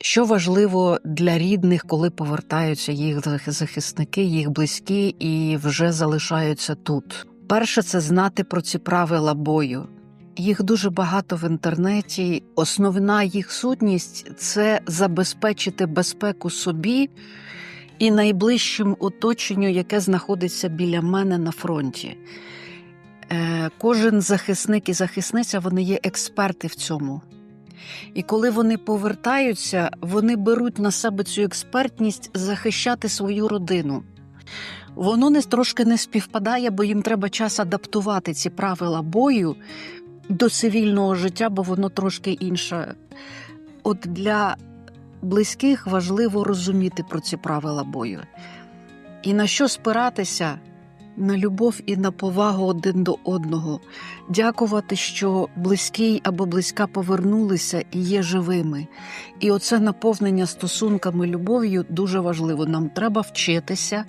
Що важливо для рідних, коли повертаються їх захисники, їх близькі і вже залишаються тут? Перше, це знати про ці правила бою. Їх дуже багато в інтернеті. Основна їх сутність це забезпечити безпеку собі і найближчим оточенню, яке знаходиться біля мене на фронті. Е, Кожен захисник і захисниця вони є експерти в цьому. І коли вони повертаються, вони беруть на себе цю експертність захищати свою родину. Воно не трошки не співпадає, бо їм треба час адаптувати ці правила бою до цивільного життя, бо воно трошки інше. От для близьких важливо розуміти про ці правила бою. І на що спиратися? На любов і на повагу один до одного, дякувати, що близький або близька повернулися і є живими. І оце наповнення стосунками любов'ю дуже важливо. Нам треба вчитися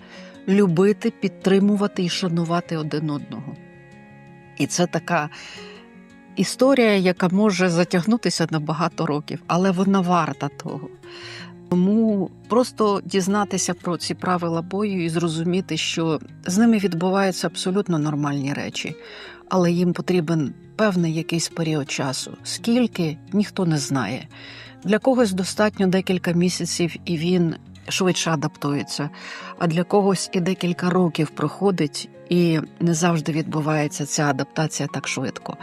любити, підтримувати і шанувати один одного. І це така історія, яка може затягнутися на багато років, але вона варта того. Тому просто дізнатися про ці правила бою і зрозуміти, що з ними відбуваються абсолютно нормальні речі, але їм потрібен певний якийсь період часу. Скільки ніхто не знає. Для когось достатньо декілька місяців, і він швидше адаптується, а для когось і декілька років проходить, і не завжди відбувається ця адаптація так швидко.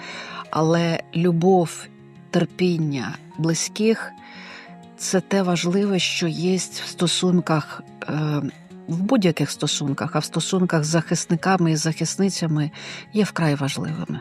Але любов, терпіння близьких це те важливе, що є в стосунках, е, в будь-яких стосунках, а в стосунках з захисниками і захисницями є вкрай важливими.